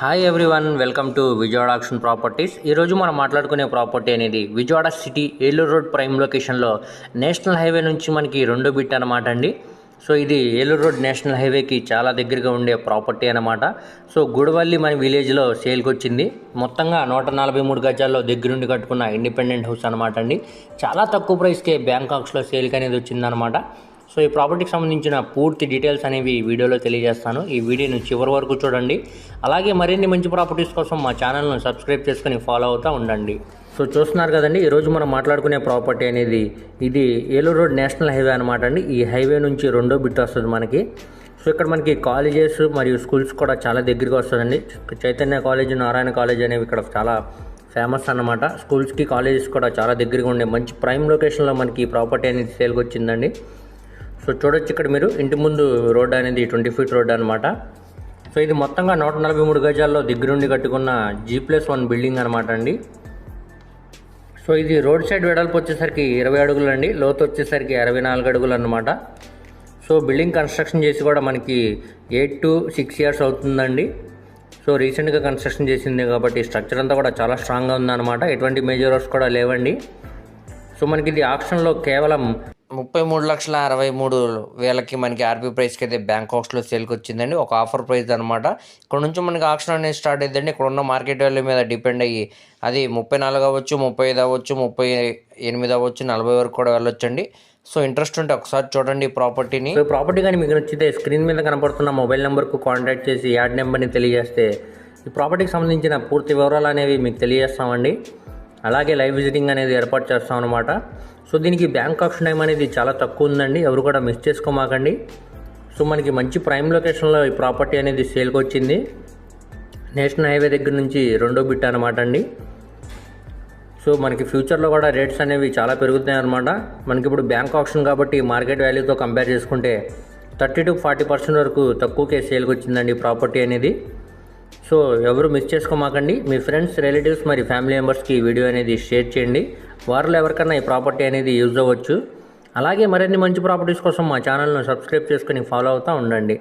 Hi everyone welcome to Vijayawada auction properties ఈరోజు మనం మాట్లాడుకునే ప్రాపర్టీ అనేది Vijayawada city Eluru road prime లొకేషన్లో నేషనల్ హైవే నుంచి మనకి రెండో బిట్ అనమాట అండి. సో ఇది ఏలూరు రోడ్ నేషనల్ హైవేకి చాలా దగ్గరగా ఉండే ప్రాపర్టీ అనమాట సో గుడవల్లి మన విలేజ్లో సేల్కి వచ్చింది. మొత్తంగా నూట నలభై మూడు గజాల్లో దగ్గరుండి కట్టుకున్న ఇండిపెండెంట్ హౌస్ అనమాట అండి. చాలా తక్కువ ప్రైస్కే బ్యాంకాక్స్లో సేల్కి అనేది వచ్చిందనమాట సో ఈ ప్రాపర్టీకి సంబంధించిన పూర్తి డీటెయిల్స్ అనేవి ఈ వీడియోలో తెలియజేస్తాను. ఈ వీడియోను చివరి వరకు చూడండి. అలాగే మరిన్ని మంచి ప్రాపర్టీస్ కోసం మా ఛానల్ను సబ్స్క్రైబ్ చేసుకుని ఫాలో అవుతూ ఉండండి. సో చూస్తున్నారు కదండి ఈరోజు మనం మాట్లాడుకునే ప్రాపర్టీ అనేది ఇది ఏలూరు రోడ్ నేషనల్ హైవే అనమాట అండి. ఈ హైవే నుంచి రెండో బిట్ వస్తుంది మనకి. సో ఇక్కడ మనకి కాలేజెస్ మరియు స్కూల్స్ కూడా చాలా దగ్గరగా వస్తుందండి. చైతన్య కాలేజ్ నారాయణ కాలేజ్ అనేవి ఇక్కడ చాలా ఫేమస్ అన్నమాట. స్కూల్స్కి కాలేజెస్ కూడా చాలా దగ్గరగా ఉండే మంచి ప్రైమ్ లొకేషన్లో మనకి ఈ ప్రాపర్టీ అనేది సేల్కి వచ్చిందండి. సో చూడొచ్చు ఇక్కడ మీరు. ఇంటి ముందు రోడ్ అనేది ట్వంటీ ఫీట్ రోడ్ అనమాట సో ఇది మొత్తంగా నూట నలభై మూడు గజాల్లో దగ్గరుండి కట్టుకున్న జీ ప్లస్ వన్ బిల్డింగ్ అనమాట అండి. సో ఇది రోడ్ సైడ్ వెడల్పు వచ్చేసరికి ఇరవై అడుగులు అండి లోతు వచ్చేసరికి అరవై నాలుగు అడుగులు అనమాట సో బిల్డింగ్ కన్స్ట్రక్షన్ చేసి కూడా మనకి ఎయిట్ టు సిక్స్ ఇయర్స్ అవుతుందండి. సో రీసెంట్గా కన్స్ట్రక్షన్ చేసింది కాబట్టి స్ట్రక్చర్ అంతా కూడా చాలా స్ట్రాంగ్గా ఉందన్నమాట. ఎటువంటి మేజర్ వర్క్స్ కూడా లేవండి. సో మనకి ఇది ఆప్షన్లో కేవలం ముప్పై మూడు లక్షల అరవై మూడు వేలకి మనకి ఆర్పీ ప్రైస్కి అయితే బ్యాంకాక్స్లో సేల్కి వచ్చిందండి. ఒక ఆఫర్ ప్రైస్ అనమాట ఇక్కడ నుంచి మనకి ఆక్షన్ అనేది స్టార్ట్ అయ్యిందండి ఇక్కడ ఉన్న మార్కెట్ వాల్యూ మీద డిపెండ్ అయ్యి అది ముప్పై నాలుగు అవ్వచ్చు ముప్పై ఐదు అవ్వచ్చు ముప్పై ఎనిమిది అవ్వచ్చు నలభై వరకు కూడా వెళ్ళొచ్చండి. సో ఇంట్రెస్ట్ ఉంటే ఒకసారి చూడండి ఈ ప్రాపర్టీని సో ప్రాపర్టీ కానీ మీకు నచ్చితే స్క్రీన్ మీద కనపడుతున్న మొబైల్ నెంబర్కు కాంటాక్ట్ చేసి యాడ్ నెంబర్ని తెలియజేస్తే ఈ ప్రాపర్టీకి సంబంధించిన పూర్తి వివరాలు అనేవి మీకు తెలియజేస్తామండి. అలాగే లైవ్ విజిటింగ్ అనేది ఏర్పాటు చేస్తాం అనమాట సో దీనికి బ్యాంక్ ఆప్షన్ టైం అనేది చాలా తక్కువ ఉందండి. ఎవరు కూడా మిస్ చేసుకోమాకండి. సో మనకి మంచి ప్రైమ్ లొకేషన్లో ఈ ప్రాపర్టీ అనేది సేల్కి వచ్చింది. నేషనల్ హైవే దగ్గర నుంచి రెండో బిట్ అనమాట అండి. సో మనకి ఫ్యూచర్లో కూడా రేట్స్ అనేవి చాలా పెరుగుతున్నాయి అనమాట మనకి ఇప్పుడు బ్యాంక్ ఆప్షన్ కాబట్టి మార్కెట్ వాల్యూతో కంపేర్ చేసుకుంటే థర్టీ టు ఫార్టీ పర్సెంట్ వరకు తక్కువకే సేల్కి వచ్చిందండి ప్రాపర్టీ అనేది. సో ఎవరు మిస్ చేసుకోమాకండి. మీ ఫ్రెండ్స్ రిలేటివ్స్ మరి ఫ్యామిలీ మెంబర్స్కి ఈ వీడియో అనేది షేర్ చేయండి. వారిలో ఎవరికైనా ఈ ప్రాపర్టీ అనేది యూజ్ అవ్వచ్చు. అలాగే మరిన్ని మంచి ప్రాపర్టీస్ కోసం మా ఛానల్ను సబ్స్క్రైబ్ చేసుకుని ఫాలో అవుతూ ఉండండి.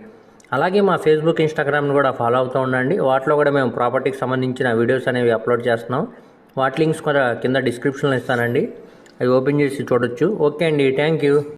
అలాగే మా ఫేస్బుక్ ఇన్స్టాగ్రామ్ని కూడా ఫాలో అవుతూ ఉండండి. వాటిలో కూడా మేము ప్రాపర్టీకి సంబంధించిన వీడియోస్ అనేవి అప్లోడ్ చేస్తున్నాం. వాటి లింక్స్ కూడా కింద డిస్క్రిప్షన్లో ఇస్తానండి. అవి ఓపెన్ చేసి చూడొచ్చు. ఓకే అండి. Thank you